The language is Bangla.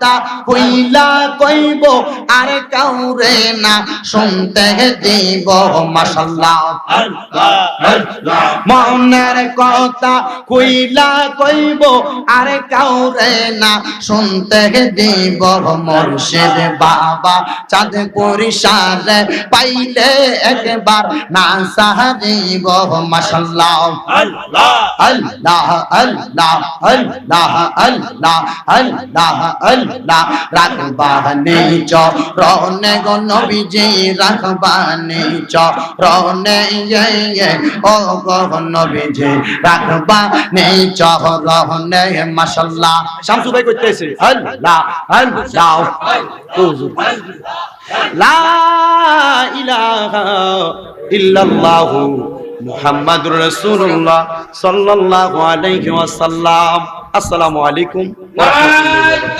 তা কইলা কইব আর কাউরে না শুনতে দিব, মাশাল্লাহ। মনের কথা কইলা কইব, আর কাউরে না শুনতে দিব, মুর্শিদ বাবা চাঁদ পরিসারে পাইলে একবার না সাহারিব মাশাল্লাহ। আল্লাহ আল্লাহ আল্লাহ আল্লাহ আল্লাহ আল্লাহ রাখবানি চরণে গো নবীজি রাখবানি, চরণে ইয়ে ইয়ে ও গো নবীজি রাখবানি, চরণে মাশাল্লাহ। শামসু ভাই কইতেছে আল্লাহ আল্লাহ হুজুর। লা ইলাহা ইল্লাল্লাহু মুহাম্মাদুর রাসূলুল্লাহ সাল্লাল্লাহু আলাইহি ওয়াসাল্লাম। আসসালামু আলাইকুম ওয়া রাহমাতুল্লাহি